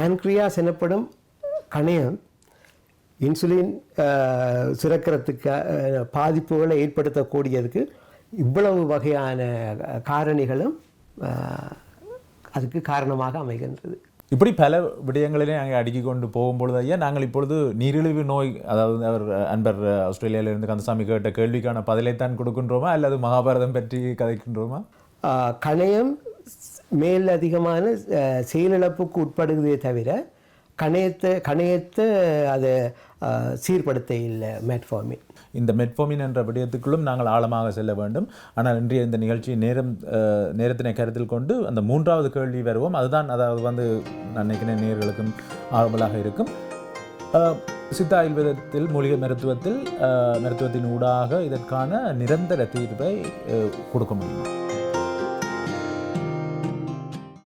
pancreas எனப்படும் கணையம் insulin சுரக்கிறதுக்கு பாதிப்புகளை ஏற்படுத்தக்கூடியதுக்கு இவ்வளவு வகையான காரணிகளும் அதுக்கு காரணமாக அமைகின்றது. இப்படி பல விடயங்களிலே நாங்கள் அடுக்கி கொண்டு போகும்பொழுது ஐயா நாங்கள் இப்பொழுது நீரிழிவு நோய் அதாவது அவர் அன்பர் ஆஸ்திரேலியாவிலிருந்து கந்தசாமி கேட்ட கேள்விக்கான பதிலைத்தான் கொடுக்கின்றோமா அல்லது மகாபாரதம் பற்றி கதைக்கின்றோமா? கணையம் மேல் அதிகமான செயலிழப்புக்கு உட்படுகிறதே தவிர கணையத்தை கணையத்தை அதை சீர்படுத்த இல்லை மெட்ஃபார்மின் இந்த மெட்ஃபோமின் என்ற விடயத்துக்குள்ளும் நாங்கள் ஆழமாக செல்ல வேண்டும். ஆனால் இன்றைய இந்த நிகழ்ச்சி நேரம் நேரத்தினை கருத்தில் கொண்டு அந்த மூன்றாவது கேள்வி வருவோம். அதுதான் அதாவது வந்து நான் நினைக்கிறேன் நேர்களுக்கும் ஆர்வலாக இருக்கும். சித்த ஆயுர்வேதத்தில் மூலிகை மருத்துவத்தில் மருத்துவத்தின் ஊடாக இதற்கான நிரந்தர தீர்வை கொடுக்க முடியும்?